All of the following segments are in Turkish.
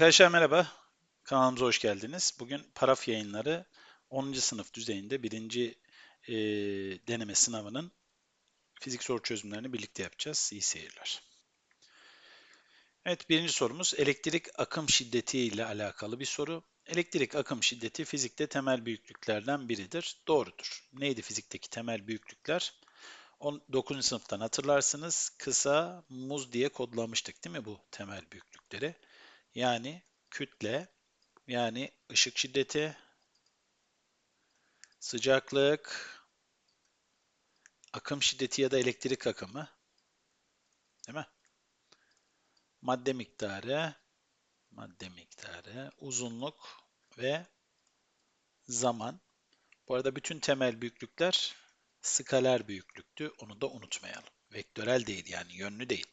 Arkadaşlar merhaba, kanalımıza hoş geldiniz. Bugün paraf yayınları 10. sınıf düzeyinde birinci e, deneme sınavının fizik soru çözümlerini birlikte yapacağız. İyi seyirler. Evet, birinci sorumuz elektrik akım şiddeti ile alakalı bir soru. Elektrik akım şiddeti fizikte temel büyüklüklerden biridir. Doğrudur. Neydi fizikteki temel büyüklükler? 9. sınıftan hatırlarsınız. Kısa muz diye kodlamıştık değil mi bu temel büyüklükleri? Yani kütle, yani ışık şiddeti, sıcaklık, akım şiddeti ya da elektrik akımı, değil mi? Madde miktarı, madde miktarı, uzunluk ve zaman. Bu arada bütün temel büyüklükler skaler büyüklüktü. Onu da unutmayalım. Vektörel değil yani yönlü değil.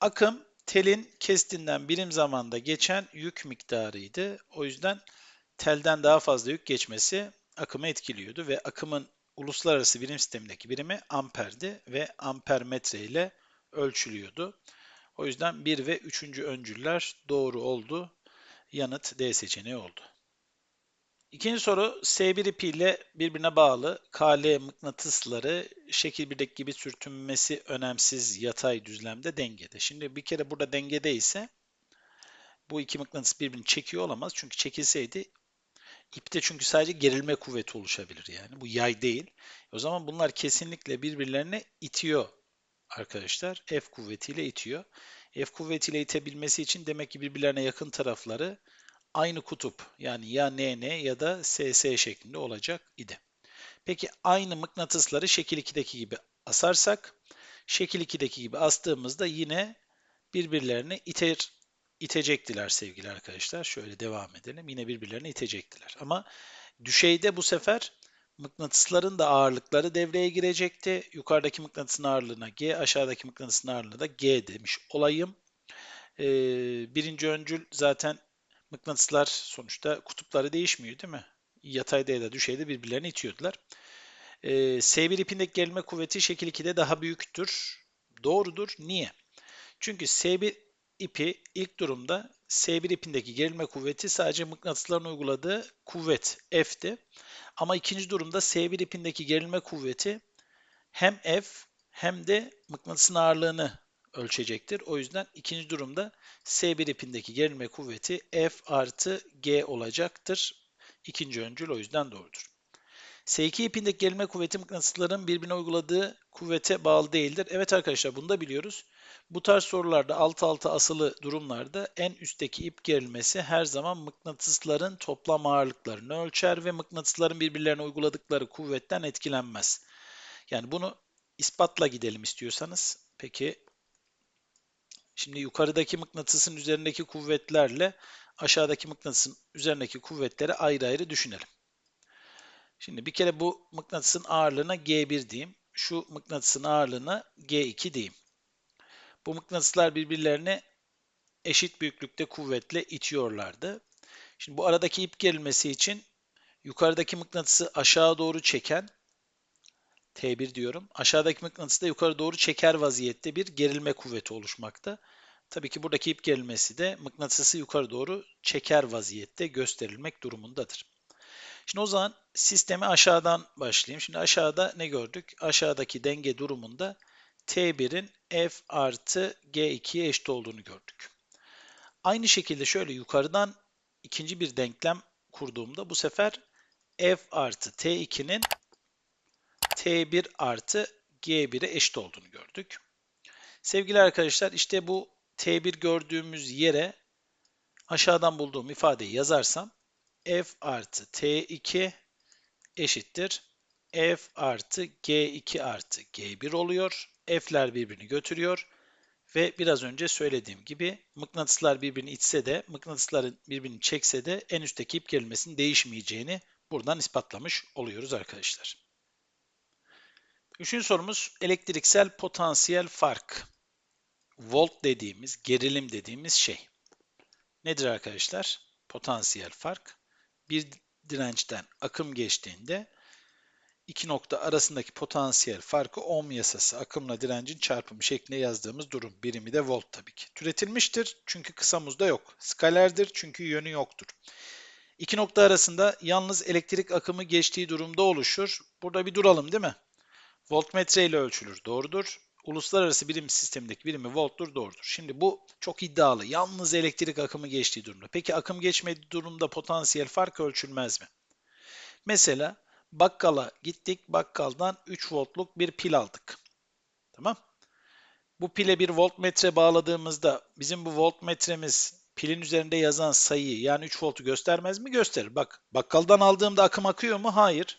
Akım telin kestinden birim zamanda geçen yük miktarıydı. O yüzden telden daha fazla yük geçmesi akımı etkiliyordu ve akımın uluslararası birim sistemindeki birimi amperdi ve amper metre ile ölçülüyordu. O yüzden 1 ve 3. öncüller doğru oldu. Yanıt D seçeneği oldu. İkinci soru S1 ipi ile birbirine bağlı KL mıknatısları şekil 1'deki gibi sürtünmesi önemsiz yatay düzlemde dengede. Şimdi bir kere burada dengede ise bu iki mıknatıs birbirini çekiyor olamaz. Çünkü çekilseydi ipte çünkü sadece gerilme kuvveti oluşabilir yani. Bu yay değil. O zaman bunlar kesinlikle birbirlerine itiyor arkadaşlar. F kuvvetiyle itiyor. F kuvvetiyle itebilmesi için demek ki birbirlerine yakın tarafları aynı kutup yani ya NN ya da SS şeklinde olacak idi. Peki aynı mıknatısları şekil 2'deki gibi asarsak şekil 2'deki gibi astığımızda yine birbirlerini iter, itecektiler sevgili arkadaşlar. Şöyle devam edelim. Yine birbirlerini itecektiler. Ama düşeyde bu sefer mıknatısların da ağırlıkları devreye girecekti. Yukarıdaki mıknatısın ağırlığına G, aşağıdaki mıknatısın ağırlığına da G demiş olayım. Ee, birinci öncül zaten mıknatıslar sonuçta kutupları değişmiyor değil mi? Yatayda ya da düşeyde birbirlerini itiyordular. Ee, S1 ipindeki gerilme kuvveti şekil 2'de daha büyüktür. Doğrudur. Niye? Çünkü S1 ipi ilk durumda S1 ipindeki gerilme kuvveti sadece mıknatısların uyguladığı kuvvet F'ti. Ama ikinci durumda S1 ipindeki gerilme kuvveti hem F hem de mıknatısın ağırlığını ölçecektir. O yüzden ikinci durumda S1 ipindeki gerilme kuvveti F artı G olacaktır. İkinci öncül o yüzden doğrudur. S2 ipindeki gerilme kuvveti mıknatısların birbirine uyguladığı kuvvete bağlı değildir. Evet arkadaşlar bunu da biliyoruz. Bu tarz sorularda alt alta asılı durumlarda en üstteki ip gerilmesi her zaman mıknatısların toplam ağırlıklarını ölçer ve mıknatısların birbirlerine uyguladıkları kuvvetten etkilenmez. Yani bunu ispatla gidelim istiyorsanız. Peki Şimdi yukarıdaki mıknatısın üzerindeki kuvvetlerle aşağıdaki mıknatısın üzerindeki kuvvetleri ayrı ayrı düşünelim. Şimdi bir kere bu mıknatısın ağırlığına G1 diyeyim. Şu mıknatısın ağırlığına G2 diyeyim. Bu mıknatıslar birbirlerine eşit büyüklükte kuvvetle itiyorlardı. Şimdi bu aradaki ip gerilmesi için yukarıdaki mıknatısı aşağı doğru çeken T1 diyorum. Aşağıdaki mıknatısı da yukarı doğru çeker vaziyette bir gerilme kuvveti oluşmakta. Tabii ki buradaki ip gerilmesi de mıknatısı yukarı doğru çeker vaziyette gösterilmek durumundadır. Şimdi o zaman sistemi aşağıdan başlayayım. Şimdi aşağıda ne gördük? Aşağıdaki denge durumunda T1'in F artı G2'ye eşit olduğunu gördük. Aynı şekilde şöyle yukarıdan ikinci bir denklem kurduğumda bu sefer F artı T2'nin T1 artı G1'e eşit olduğunu gördük. Sevgili arkadaşlar işte bu T1 gördüğümüz yere aşağıdan bulduğum ifadeyi yazarsam F artı T2 eşittir. F artı G2 artı G1 oluyor. F'ler birbirini götürüyor. Ve biraz önce söylediğim gibi mıknatıslar birbirini itse de mıknatısların birbirini çekse de en üstteki ip gerilmesinin değişmeyeceğini buradan ispatlamış oluyoruz arkadaşlar. Üçüncü sorumuz elektriksel potansiyel fark. Volt dediğimiz, gerilim dediğimiz şey. Nedir arkadaşlar? Potansiyel fark. Bir dirençten akım geçtiğinde iki nokta arasındaki potansiyel farkı ohm yasası akımla direncin çarpımı şeklinde yazdığımız durum. Birimi de volt tabii ki. Türetilmiştir çünkü kısa muzda yok. Skalerdir çünkü yönü yoktur. İki nokta arasında yalnız elektrik akımı geçtiği durumda oluşur. Burada bir duralım değil mi? Voltmetre ile ölçülür. Doğrudur. Uluslararası birim sistemindeki birimi volttur. Doğrudur. Şimdi bu çok iddialı. Yalnız elektrik akımı geçtiği durumda. Peki akım geçmediği durumda potansiyel fark ölçülmez mi? Mesela bakkala gittik. Bakkaldan 3 voltluk bir pil aldık. Tamam. Bu pile bir voltmetre bağladığımızda bizim bu voltmetremiz pilin üzerinde yazan sayıyı yani 3 voltu göstermez mi? Gösterir. Bak bakkaldan aldığımda akım akıyor mu? Hayır.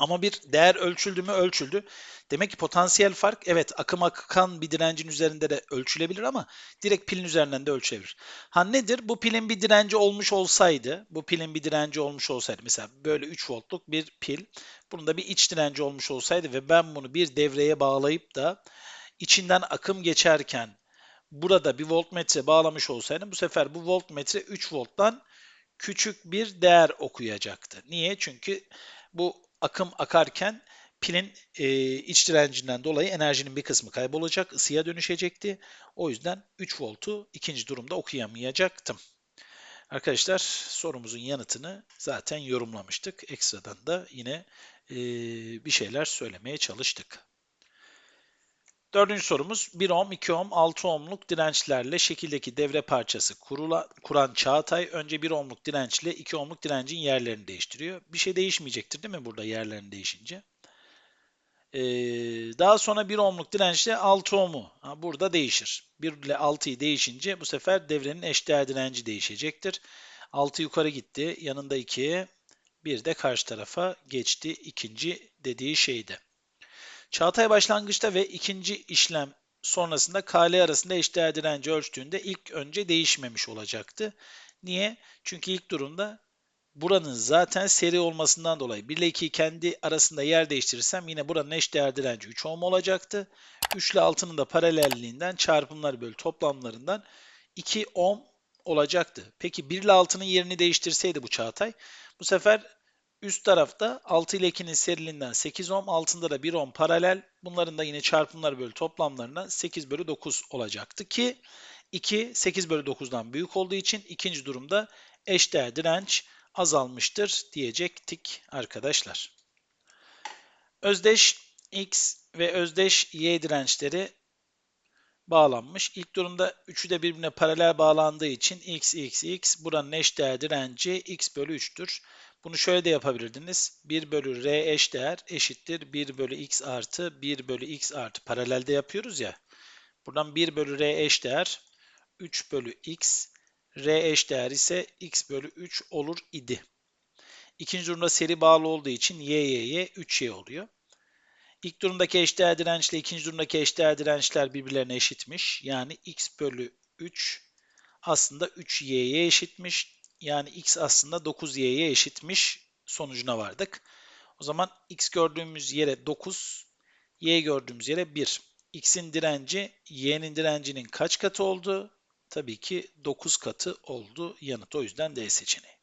Ama bir değer ölçüldü mü? Ölçüldü. Demek ki potansiyel fark evet akım akan bir direncin üzerinde de ölçülebilir ama direkt pilin üzerinden de ölçülebilir. Ha nedir? Bu pilin bir direnci olmuş olsaydı, bu pilin bir direnci olmuş olsaydı mesela böyle 3 voltluk bir pil, bunun da bir iç direnci olmuş olsaydı ve ben bunu bir devreye bağlayıp da içinden akım geçerken burada bir voltmetre bağlamış olsaydım bu sefer bu voltmetre 3 volttan küçük bir değer okuyacaktı. Niye? Çünkü bu akım akarken pilin e, iç direncinden dolayı enerjinin bir kısmı kaybolacak, ısıya dönüşecekti. O yüzden 3 voltu ikinci durumda okuyamayacaktım. Arkadaşlar sorumuzun yanıtını zaten yorumlamıştık. Ekstradan da yine e, bir şeyler söylemeye çalıştık. Dördüncü sorumuz 1 ohm, 2 ohm, 6 ohmluk dirençlerle şekildeki devre parçası kurula, kuran Çağatay önce 1 ohmluk dirençle 2 ohmluk direncin yerlerini değiştiriyor. Bir şey değişmeyecektir değil mi burada yerlerini değişince? Ee, daha sonra 1 ohmluk dirençle 6 ohmu ha, burada değişir. 1 ile 6'yı değişince bu sefer devrenin eşdeğer direnci değişecektir. 6 yukarı gitti. Yanında 2, bir de karşı tarafa geçti. ikinci dediği şeydi. Çağatay başlangıçta ve ikinci işlem sonrasında KL arasında eşdeğer direnci ölçtüğünde ilk önce değişmemiş olacaktı. Niye? Çünkü ilk durumda buranın zaten seri olmasından dolayı 1 ile 2'yi kendi arasında yer değiştirirsem yine buranın eşdeğer direnci 3 ohm olacaktı. 3 ile 6'nın da paralelliğinden çarpımlar bölü toplamlarından 2 ohm olacaktı. Peki 1 ile 6'nın yerini değiştirseydi bu Çağatay bu sefer Üst tarafta 6 ile 2'nin seriliğinden 8 ohm, altında da 1 ohm paralel. Bunların da yine çarpımlar bölü toplamlarından 8 bölü 9 olacaktı ki 2 8 bölü 9'dan büyük olduğu için ikinci durumda eşdeğer direnç azalmıştır diyecektik arkadaşlar. Özdeş X ve özdeş Y dirençleri bağlanmış. İlk durumda üçü de birbirine paralel bağlandığı için X, X, X buranın eşdeğer direnci X bölü 3'tür. Bunu şöyle de yapabilirdiniz. 1 bölü r eş değer eşittir 1 bölü x artı 1 bölü x artı paralelde yapıyoruz ya. Buradan 1 bölü r eş değer 3 bölü x. r eş değer ise x bölü 3 olur idi. İkinci durumda seri bağlı olduğu için y y y 3y oluyor. İlk durumdaki eşdeğer dirençle ikinci durumdaki eşdeğer dirençler birbirlerine eşitmiş. Yani x bölü 3 aslında 3y'ye eşitmiş yani x aslında 9y'ye eşitmiş sonucuna vardık. O zaman x gördüğümüz yere 9, y gördüğümüz yere 1. x'in direnci y'nin direncinin kaç katı oldu? Tabii ki 9 katı oldu yanıt. O yüzden D seçeneği.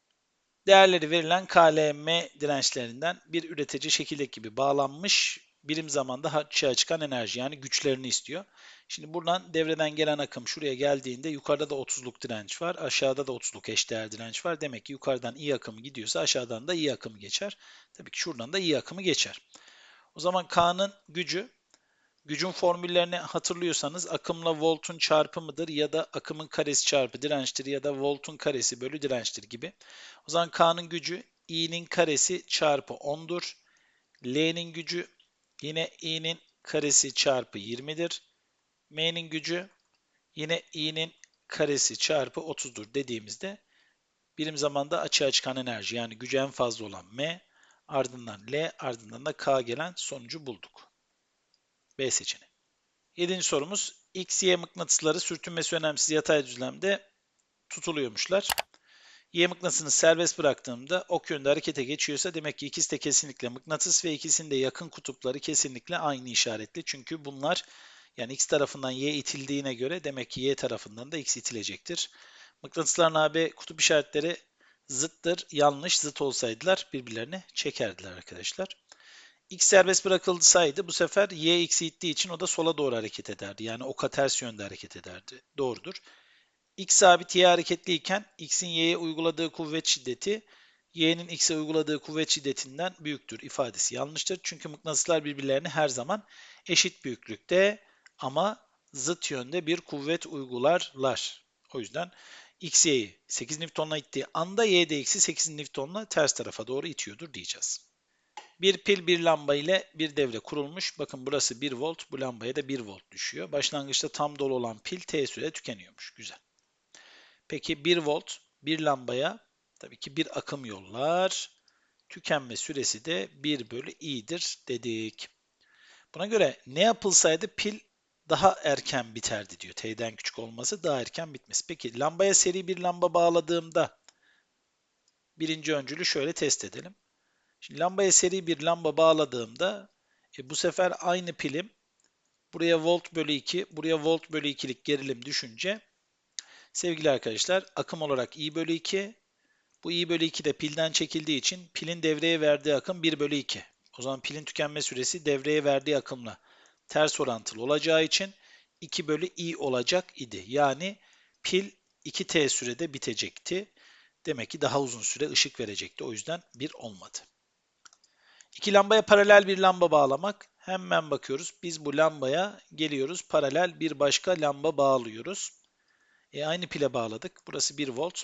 Değerleri verilen KLM dirençlerinden bir üretici şekildeki gibi bağlanmış birim zamanda açığa çıkan enerji yani güçlerini istiyor. Şimdi buradan devreden gelen akım şuraya geldiğinde yukarıda da 30'luk direnç var. Aşağıda da 30'luk eşdeğer direnç var. Demek ki yukarıdan iyi akımı gidiyorsa aşağıdan da iyi akımı geçer. Tabii ki şuradan da iyi akımı geçer. O zaman K'nın gücü Gücün formüllerini hatırlıyorsanız akımla voltun çarpımıdır ya da akımın karesi çarpı dirençtir ya da voltun karesi bölü dirençtir gibi. O zaman K'nın gücü i'nin karesi çarpı 10'dur. L'nin gücü yine i'nin karesi çarpı 20'dir. M'nin gücü yine i'nin karesi çarpı 30'dur dediğimizde birim zamanda açığa çıkan enerji yani gücü en fazla olan M ardından L ardından da K gelen sonucu bulduk. B seçeneği. Yedinci sorumuz X, Y mıknatısları sürtünmesi önemsiz yatay düzlemde tutuluyormuşlar. Y mıknatısını serbest bıraktığımda ok yönde harekete geçiyorsa demek ki ikisi de kesinlikle mıknatıs ve ikisinin de yakın kutupları kesinlikle aynı işaretli. Çünkü bunlar yani x tarafından y itildiğine göre demek ki y tarafından da x itilecektir. Mıknatısların AB kutup işaretleri zıttır. Yanlış zıt olsaydılar birbirlerini çekerdiler arkadaşlar. X serbest bırakılsaydı bu sefer Y X'i ittiği için o da sola doğru hareket ederdi. Yani oka ters yönde hareket ederdi. Doğrudur. X sabit Y hareketliyken X'in Y'ye uyguladığı kuvvet şiddeti Y'nin X'e uyguladığı kuvvet şiddetinden büyüktür ifadesi yanlıştır. Çünkü mıknatıslar birbirlerine her zaman eşit büyüklükte ama zıt yönde bir kuvvet uygularlar. O yüzden X Y'yi 8 Newton'la ittiği anda Y de X'i 8 Newton'la ters tarafa doğru itiyordur diyeceğiz. Bir pil bir lamba ile bir devre kurulmuş. Bakın burası 1 volt, bu lambaya da 1 volt düşüyor. Başlangıçta tam dolu olan pil T sürede tükeniyormuş. Güzel. Peki 1 volt bir lambaya tabii ki bir akım yollar. Tükenme süresi de 1 bölü i'dir dedik. Buna göre ne yapılsaydı pil daha erken biterdi diyor. T'den küçük olması daha erken bitmesi. Peki lambaya seri bir lamba bağladığımda birinci öncülü şöyle test edelim. Şimdi lambaya seri bir lamba bağladığımda e, bu sefer aynı pilim buraya volt bölü 2, buraya volt bölü 2'lik gerilim düşünce sevgili arkadaşlar akım olarak I bölü 2 bu I bölü 2 de pilden çekildiği için pilin devreye verdiği akım 1 bölü 2. O zaman pilin tükenme süresi devreye verdiği akımla ters orantılı olacağı için 2 bölü I olacak idi. Yani pil 2T sürede bitecekti. Demek ki daha uzun süre ışık verecekti. O yüzden 1 olmadı. İki lambaya paralel bir lamba bağlamak. Hemen bakıyoruz. Biz bu lambaya geliyoruz. Paralel bir başka lamba bağlıyoruz. E, aynı pile bağladık. Burası 1 volt.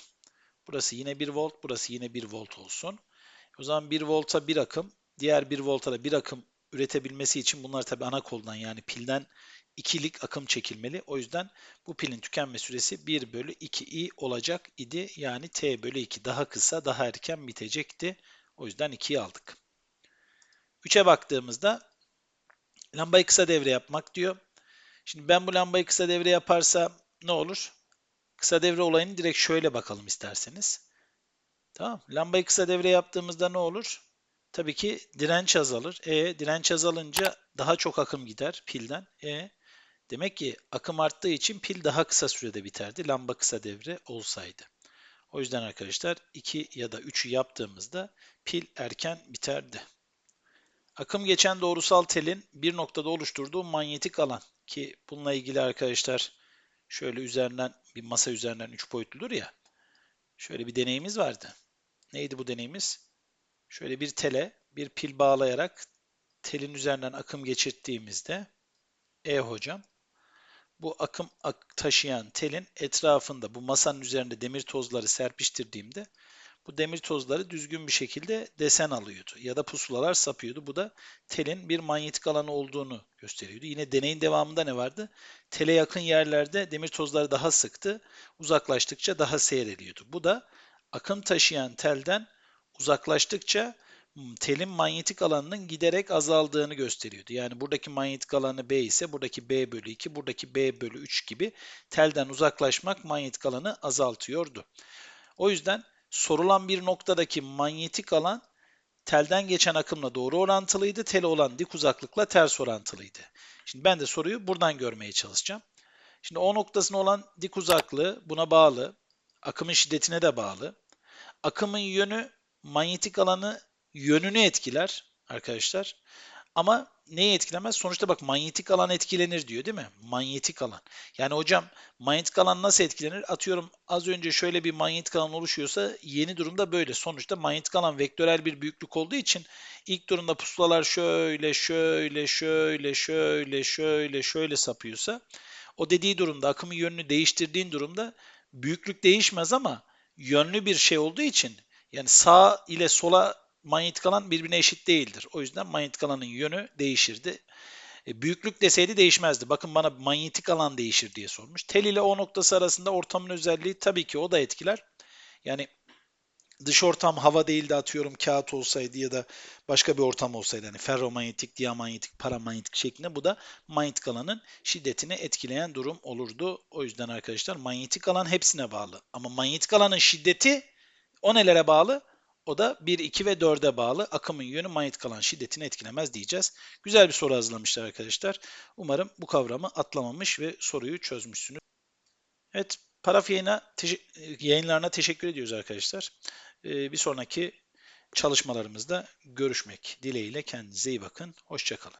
Burası yine 1 volt. Burası yine 1 volt olsun. O zaman 1 volta bir akım. Diğer 1 volta da bir akım üretebilmesi için bunlar tabi ana koldan yani pilden ikilik akım çekilmeli. O yüzden bu pilin tükenme süresi 1 bölü 2i olacak idi. Yani t bölü 2 daha kısa daha erken bitecekti. O yüzden 2'yi aldık. 3'e baktığımızda lambayı kısa devre yapmak diyor. Şimdi ben bu lambayı kısa devre yaparsam ne olur? Kısa devre olayını direkt şöyle bakalım isterseniz. Tamam. Lambayı kısa devre yaptığımızda ne olur? Tabii ki direnç azalır. E direnç azalınca daha çok akım gider pilden. E demek ki akım arttığı için pil daha kısa sürede biterdi. Lamba kısa devre olsaydı. O yüzden arkadaşlar 2 ya da 3'ü yaptığımızda pil erken biterdi. Akım geçen doğrusal telin bir noktada oluşturduğu manyetik alan ki bununla ilgili arkadaşlar şöyle üzerinden bir masa üzerinden 3 boyutludur ya. Şöyle bir deneyimiz vardı. Neydi bu deneyimiz? Şöyle bir tele bir pil bağlayarak telin üzerinden akım geçirttiğimizde E hocam bu akım ak taşıyan telin etrafında bu masanın üzerinde demir tozları serpiştirdiğimde bu demir tozları düzgün bir şekilde desen alıyordu ya da pusulalar sapıyordu. Bu da telin bir manyetik alanı olduğunu gösteriyordu. Yine deneyin devamında ne vardı? Tele yakın yerlerde demir tozları daha sıktı. Uzaklaştıkça daha seyreliyordu. Bu da akım taşıyan telden uzaklaştıkça telin manyetik alanının giderek azaldığını gösteriyordu. Yani buradaki manyetik alanı B ise buradaki B bölü 2, buradaki B bölü 3 gibi telden uzaklaşmak manyetik alanı azaltıyordu. O yüzden sorulan bir noktadaki manyetik alan telden geçen akımla doğru orantılıydı. Tele olan dik uzaklıkla ters orantılıydı. Şimdi ben de soruyu buradan görmeye çalışacağım. Şimdi O noktasına olan dik uzaklığı buna bağlı. Akımın şiddetine de bağlı. Akımın yönü manyetik alanı yönünü etkiler arkadaşlar. Ama neyi etkilemez? Sonuçta bak manyetik alan etkilenir diyor değil mi? Manyetik alan. Yani hocam manyetik alan nasıl etkilenir? Atıyorum az önce şöyle bir manyetik alan oluşuyorsa yeni durumda böyle. Sonuçta manyetik alan vektörel bir büyüklük olduğu için ilk durumda pusulalar şöyle şöyle şöyle şöyle şöyle şöyle sapıyorsa o dediği durumda akımın yönünü değiştirdiğin durumda büyüklük değişmez ama yönlü bir şey olduğu için yani sağ ile sola manyetik alan birbirine eşit değildir. O yüzden manyetik alanın yönü değişirdi. E, büyüklük deseydi değişmezdi. Bakın bana manyetik alan değişir diye sormuş. Tel ile O noktası arasında ortamın özelliği tabii ki o da etkiler. Yani dış ortam hava değil de atıyorum kağıt olsaydı ya da başka bir ortam olsaydı hani ferromanyetik, diamanyetik, paramanyetik şeklinde bu da manyetik alanın şiddetini etkileyen durum olurdu. O yüzden arkadaşlar manyetik alan hepsine bağlı. Ama manyetik alanın şiddeti o nelere bağlı? O da 1, 2 ve 4'e bağlı. Akımın yönü manyetik alan şiddetini etkilemez diyeceğiz. Güzel bir soru hazırlamışlar arkadaşlar. Umarım bu kavramı atlamamış ve soruyu çözmüşsünüz. Evet, paraf yayına, yayınlarına teşekkür ediyoruz arkadaşlar. Ee, bir sonraki çalışmalarımızda görüşmek dileğiyle kendinize iyi bakın. Hoşçakalın.